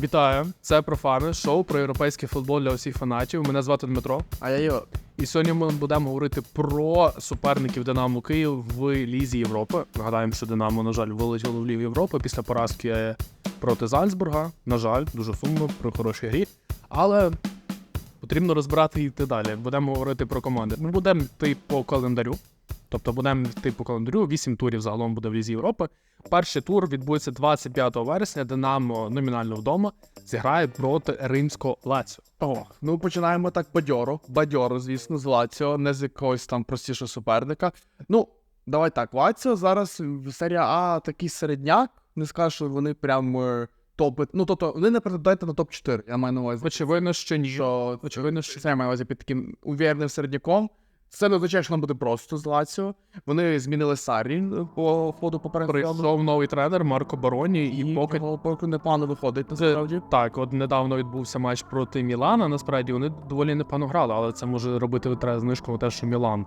Вітаю! Це профани, шоу про європейський футбол для усіх фанатів. Мене звати Дмитро. А я його. І сьогодні ми будемо говорити про суперників Динамо Київ в Лізі Європи. Нагадаємо, що Динамо, на жаль, вилетіло в Лігу Європи після поразки проти Зальцбурга. На жаль, дуже сумно при хорошій грі. Але потрібно розбирати і йти далі. Будемо говорити про команди. Ми будемо йти по календарю. Тобто будемо йти по календарю. Вісім турів загалом буде в Лізі Європи. Перший тур відбудеться 25 вересня. Динамо номінально вдома зіграє проти римського Лаціо. О, ну починаємо так бадьоро. Бадьоро, звісно, з Лаціо, не з якогось там простішого суперника. Ну, давай так, Лаціо зараз в серія А такий середняк. Не скажу, що вони прям е, топи. Ну, тобто, вони не претендують на топ-4. Я маю на увазі. Очевидно, що ні. Що, очевидно, що це я маю на увазі під таким увірним середняком. Це не означає, що нам буде просто з Лаціо. Вони змінили Сарі е, по ходу попереднього. Прийшов новий тренер Марко Бароні, і, І поки поки, непогано виходить, Це- насправді. так, от недавно відбувся матч проти Мілана. Насправді вони доволі непогано грали, але це може робити треба знижку те, що Мілан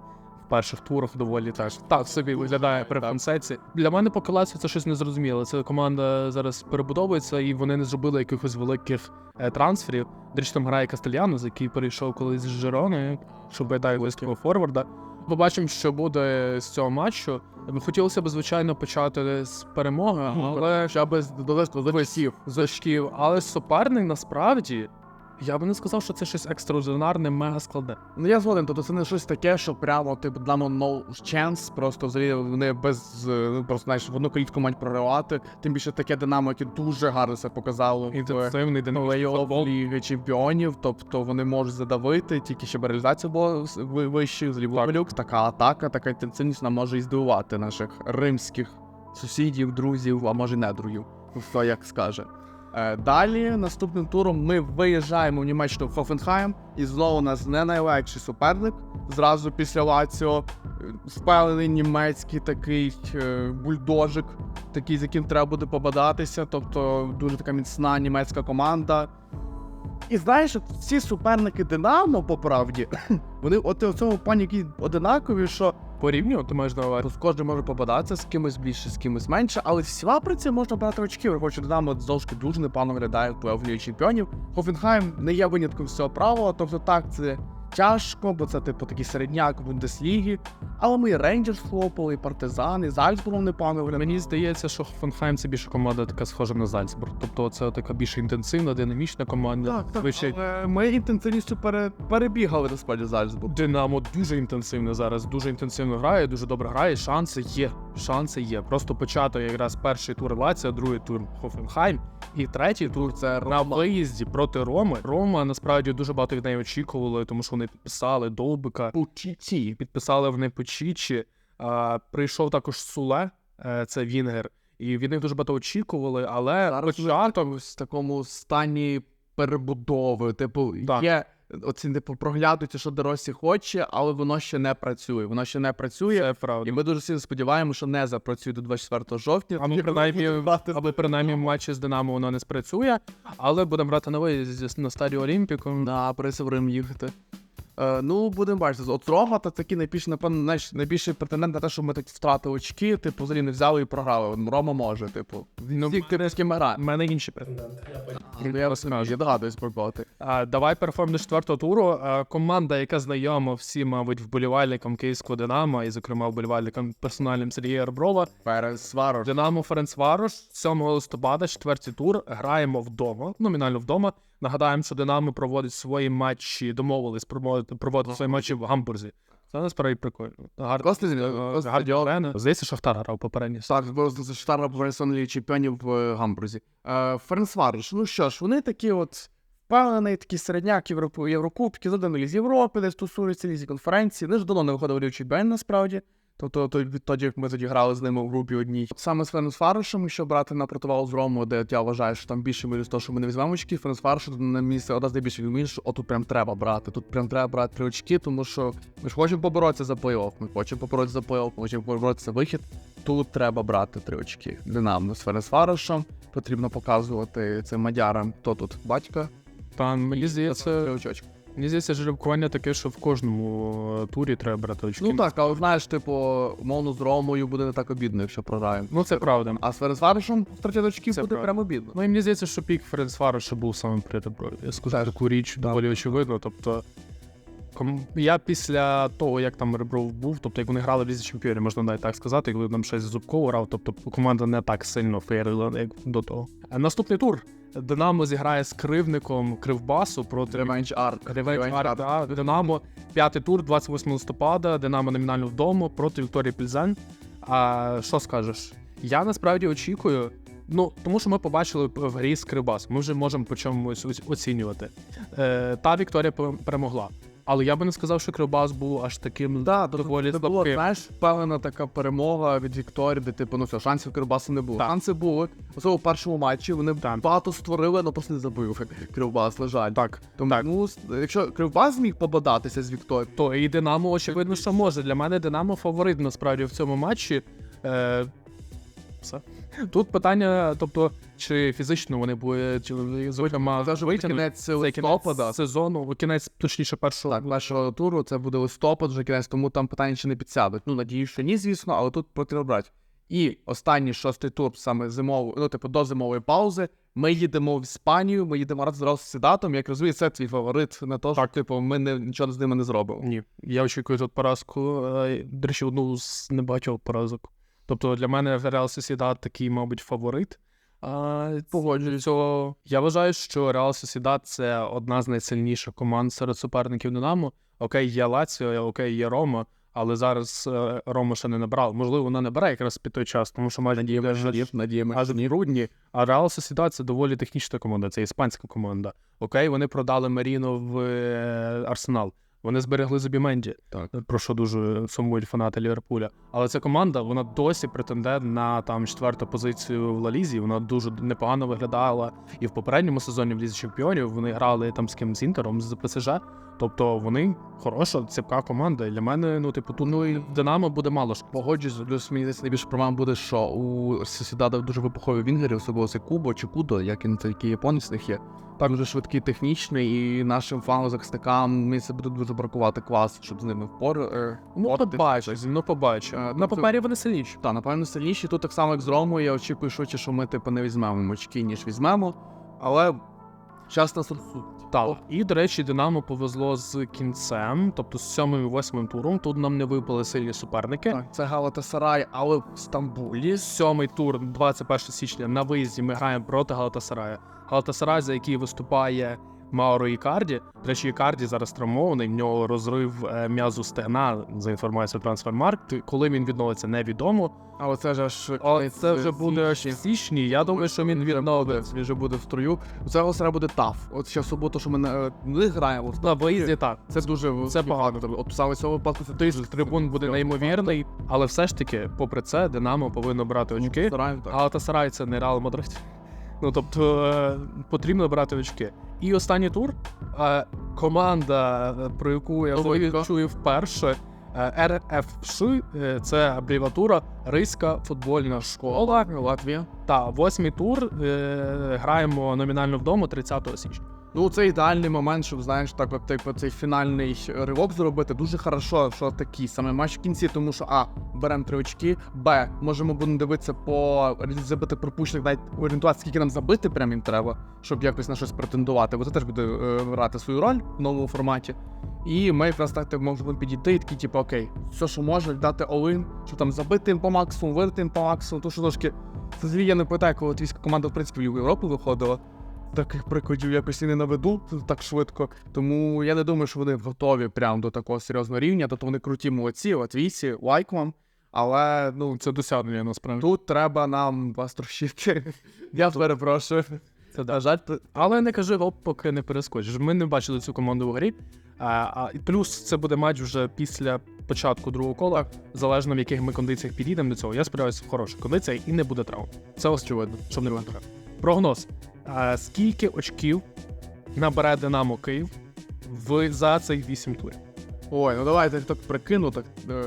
перших турах доволі теж так собі виглядає при францеці. Для мене поки Лаціо це щось незрозуміле. Це команда зараз перебудовується, і вони не зробили якихось великих е, трансферів. До речі, там грає Кастельянос, який перейшов колись з Жирони, щоб дати виступу форварда. Побачимо, що буде з цього матчу. Хотілося б, звичайно, почати з перемоги, але Хоча б довести до висів. з очків. Але суперник насправді я би не сказав, що це щось екстраординарне, мега складне. Ну я згоден, тобто це не щось таке, що прямо типу дамо no chance, просто взагалі вони без е, ну, просто знаєш в одну калітку мають проривати. Тим більше таке динамо, яке дуже гарно себе показало Інтенсивний футбол. Ліги Чемпіонів, тобто вони можуть задавити, тільки щоб реалізація була с- ви- вищою, з Ліволюк. Така атака, така інтенсивність вона може і здивувати наших римських сусідів, друзів, а може недругів, хто як скаже. Е, Далі наступним туром ми виїжджаємо в Німеччину в Хофенхайм, і знову у нас не найлегший суперник. Зразу після Лаціо е, впевнений німецький такий е, бульдожик, такий, з яким треба буде побадатися. Тобто дуже така міцна німецька команда. І знаєш, ці суперники Динамо, по правді, вони от у цьому плані які одинакові, що Порівнювати на увазі. Кожен може попадатися з кимось більше, з кимось менше, але всіма при цьому можна брати очки. Хоч Динамо зовсім дуже непогано виглядає в плей-офф чемпіонів. Хофенхайм не є винятком з цього правила, тобто так, це тяжко, бо це типу такий середняк Бундесліги. Але ми і Рейнджерс хлопали, і Партизан, і Зальцбургом непогано виглядає. Мені здається, що Хофенхайм це більше команда така схожа на Зальцбург. Тобто це така більш інтенсивна, динамічна команда. Так, так, Звичай- але ми інтенсивністю пере, перебігали насправді Зальцбург. Динамо дуже інтенсивно зараз, дуже інтенсивно грає, дуже добре грає. Шанси є. Шанси є. Просто почати якраз перший тур Лація, другий тур Хофенхайм, і третій тур Це на виїзді проти Роми. Рома насправді дуже багато від неї очікували, тому що вони підписали Довбика, Пучіці. підписали вони Почічі. А, прийшов також Суле, е, це Вінгер. І від них дуже багато очікували, але початок в такому стані перебудови. Типу, Так. є оці типу проглядується, що Доросі хоче, але воно ще не працює. Воно ще не працює. це правда. І ми дуже сильно сподіваємося, що не запрацює до 24 жовтня. А ну, принаймні, аби принаймні в матчі з Динамо воно не спрацює, але будемо грати на виїзді на стадіо Олімпіку. Да, Рим їхати. Е, ну, будемо бачити. От Рома та такий найбільш, напевно, знаєш, найбільший претендент на те, що ми так втратили очки, типу, взагалі не взяли і програли. Рома може, типу. Ну, Всіх типу, з ким ми У мене інші претенденти. Ну, Я розумію, я догадуюсь про боти. А, давай переходимо до четвертого туру. А, команда, яка знайома всім, мабуть, вболівальникам київського Динамо, і, зокрема, вболівальникам персональним Сергія Арброва. Перес Сварош. Динамо Ференцварош 7 листопада, четвертий тур. Граємо вдома, номінально вдома. Нагадаємо, що Динамо проводить свої матчі, домовились проводити, проводити свої матчі в Гамбурзі. Це насправді прикольно. Гар... Кости е, Гарні. Здається, Шахтар грав попередній. Так, з Штара Ліги чемпіонів в е, Гамбурзі. Е, Ференсвариш, ну що ж, вони такі от впевнений, такі середняк Європу, Єврокубки, задано з Європи, десь стосуються лізі конференції. Вони ж давно не виходили в Лігу насправді. Тобто то- відтоді, як ми тоді грали з ними в групі одній. Саме з Ференсфаришем, якщо брати на противагу з Рому, де я вважаю, що там більше милю з того, що ми не візьмемо очки, Ференсфариш на місце одна з найбільших відмін, що отут прям треба брати. Тут прям треба брати три очки, тому що ми ж хочемо поборотися за плей-офф, ми хочемо поборотися за плей-офф, ми хочемо поборотися за вихід. Тут треба брати три очки. Динамо з Ференсфаришем. Потрібно показувати цим мадярам, хто тут батька. Та мені Три здається. Мені здається, жеребкування таке, що в кожному е, турі треба брати очки. Ну так, але знаєш, типу, мовно з Ромою буде не так обідно, якщо програємо. Ну, це правда. А з Ференсваришем втратити очків Це буде правда. прямо обідно. Ну і мені здається, що пік Ференцвароша був самим при. Я скажу таку річ доволі очевидно. Тобто, ком- я після того, як там Ребров був, тобто як вони грали в Лізі Чемпіонів, можна навіть так сказати, коли там щось зубково грав, тобто команда не так сильно феєрила, як до того. Наступний тур. Динамо зіграє з кривником Кривбасу проти Ревенч арк. Ревенч Арк, да, Динамо. П'ятий тур, 28 листопада. Динамо номінально вдома проти Вікторії Пільзен. А що скажеш? Я насправді очікую. Ну, тому що ми побачили в грі з Кривбас. Ми вже можемо по чомусь оцінювати. Е, та Вікторія перемогла. Але я би не сказав, що Кривбас був аж таким Да, доволі це було, знаєш, певна така перемога від Вікторії, де типу, ну все, шансів Кривбасу не було. Так. Шанси були. Особливо в першому матчі вони Так. багато створили, але просто не забив Кривбас, на жаль. Так, Тому, так. ну, якщо Кривбас зміг побадатися з Вікторією, То і Динамо, очевидно, що може. Для мене Динамо фаворит насправді в цьому матчі. Е, все. Тут питання, тобто, чи фізично вони будуть зокрема вже кінець листопада. сезону, кінець точніше першого. Так, першого туру це буде листопад, вже кінець, тому там питання ще не підсядуть. Ну, надію, що ні, звісно, але тут потрібно брати. І останній шостий тур, саме зимовий, ну, типу, до зимової паузи. Ми їдемо в Іспанію, ми їдемо раз з Росідатом. Як розумію, це твій фаворит на те, що типу, ми не, нічого з ними не зробимо. Ні, я очікую тут поразку. е, До речі, одну з небагатьох поразок. Тобто для мене Реал Сосідат такий, мабуть, фаворит. А, Погоджуюсь. цього я вважаю, що Реал Сосідат це одна з найсильніших команд серед суперників Динамо. Окей, є Лаціо, окей, є Рома, але зараз е, Рома ще не набрав. Можливо, вона не бере якраз під той час, тому що аж- надіємося. аж в грудні. А Реал Сосідат це доволі технічна команда, це іспанська команда. Окей, вони продали Маріно в е, Арсенал. Вони зберегли Зубіменді, Так. про що дуже сумують фанати Ліверпуля. Але ця команда вона досі претендент на там четверту позицію в Лалізі. Вона дуже непогано виглядала і в попередньому сезоні в Лізі Чемпіонів. Вони грали там з ким з Інтером, з ПСЖ. Тобто вони хороша, ціпка команда. І для мене, ну, типу, тут ну, і Динамо буде мало ж. Погоджуюсь, плюс мені здається, найбільше проблема буде, що у Сосідада дуже вибухові вінгери, особливо це Кубо чи Кудо, як він такий японець них є. Так дуже швидкий, технічний, і нашим флангозахисникам мені це буде дуже бракувати клас, щоб з ними впор. е, Ну, побачиш, ну побачиш. Е, На тобто- папері вони сильніші. Та, напевно, сильніші. Тут так само, як з Ромою, я очікую швидше, що ми типу не візьмемо очки, ніж візьмемо. Але час нас розсудить. Так. І, до речі, Динамо повезло з кінцем, тобто з сьомим і восьмим туром. Тут нам не випали сильні суперники. Так, це Галатасарай, але в Стамбулі. Сьомий тур, 21 січня, на виїзді ми граємо проти Галатасарая. Галатасарай, за який виступає Мауро Ікарді. До речі, Ікарді зараз травмований, в нього розрив е, м'язу стегна за інформацією Трансфермаркт. Коли він відновиться, невідомо. Але це ж аж Але це вже буде аж в січні. Я думаю, що він відновиться. Він вже буде в строю. Це Галатасарай буде таф. От ще в суботу, що ми не, не граємо. На виїзді так. Це дуже Це погано. От саме в цьому випадку це Тиск трибун буде неймовірний, але все ж таки, попри це, Динамо повинно брати очки. Стараємо так. Галатасарай це не Реал Мадрид. Ну тобто е, потрібно брати очки. І останній тур. е, Команда, е, про яку я чую вперше. РФШ це абревіатура Ризька футбольна школа. Латвія. Та восьмий тур граємо номінально вдома 30 січня. Ну, це ідеальний момент, щоб знаєш, так, от типу, цей фінальний ривок зробити. Дуже хорошо, що такий саме матч в кінці, тому що А, беремо три очки, Б, можемо будемо дивитися по забити пропущених, навіть орієнтувати, скільки нам забити прям їм треба, щоб якось на щось претендувати, бо це теж буде е, грати свою роль в новому форматі. І ми якраз так типу, можемо підійти і такі, типу, окей, все, що може, дати олин, щоб там забити їм по максимуму, вирити їм по максимуму, то що трошки. Це я не пам'ятаю, коли латвійська команда, в принципі, в Європу виходила. Таких прикладів якось і не наведу так швидко. Тому я не думаю, що вони готові прямо до такого серйозного рівня. Тобто вони круті молодці, латвійці, лайк вам. Але ну Це досягнення насправді. тут треба нам вас трощити. Я перепрошую. Це да. Жаль, Але не кажи гоп, поки не перескочиш. Ми не бачили цю команду в грі. А, а плюс це буде матч вже після початку другого кола, залежно в яких ми кондиціях підійдемо до цього. Я сподіваюся, в хороших кондиціях і не буде травм. Це очевидно, щоб не було. Прогноз: скільки очків набере Динамо Київ в за цих вісім турів? Ой, ну давайте так прикину. Так е,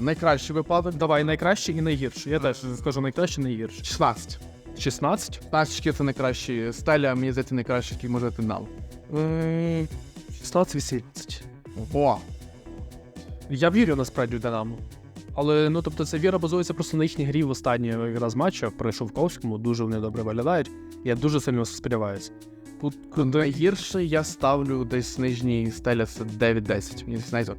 найкращий випадок. Давай найкраще і найгірше. Я теж скажу найкраще і найгірше. 16. 16? 15 очків це найкращий. Стеля, мені здається, найкращий, який може дати нам. 16-18. О, Я вірю насправді в Динамо. Але ну тобто ця віра базується просто на їхній грі в останній якраз матчі при Шовковському. Дуже вони добре виглядають. Я дуже сильно сподіваюся. Тут найгірше я ставлю десь нижній стеляс 9-10. Мені знаєте,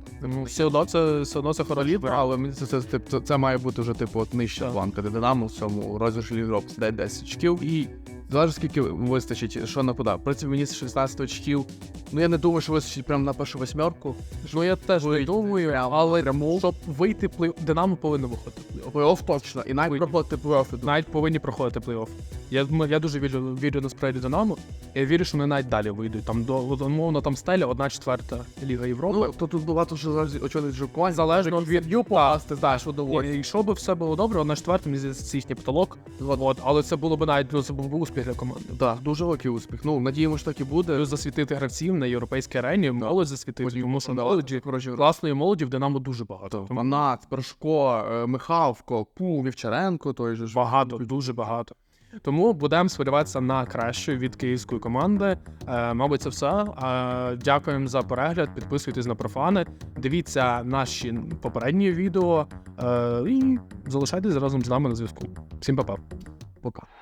все одно це все одно це хороший Літ, варіант. але мені це, це, це, це, це має бути вже типу от нижча планка, Динамо в цьому розіграші Європи де 10 очків. І залежить скільки вистачить, що нападав. В принципі, мені з 16 очків. Ну я не думаю, що вистачить прямо на першу восьмерку. Ну я теж не думаю, але Пряму. щоб вийти плей Динамо повинно виходити плей-офф. Точно. І навіть проходити плей-офф. Навіть повинні проходити плей-офф. Я, я дуже вірю, вірю насправді Динамо. Я вірю, що вони навіть далі вийдуть. Там до умовно там стеля, одна четверта Ліга Європи. Ну, то тут багато що залежить очолить Жуконь. Залежно від Ю попасти, знаєш, доволі. Якщо б все було добре, одна четверта, мені здається, це їхній потолок. От. Але це було б навіть ну, це був би успіх для команди. Так, дуже великий успіх. Ну, надіємося, що так і буде. Засвітити гравців на європейській арені, молодь засвітити, молоді, Хороші класної молоді в Динамо дуже багато. Манат, Першко, е, Михавко, Пу, Вівчаренко, той же ж. Багато, дуже багато. Тому будемо сподіватися на краще від київської команди. Е, мабуть, це все. Е, дякуємо за перегляд. Підписуйтесь на профани, дивіться наші попередні відео е, і залишайтесь разом з нами на зв'язку. Всім па-па. Пока.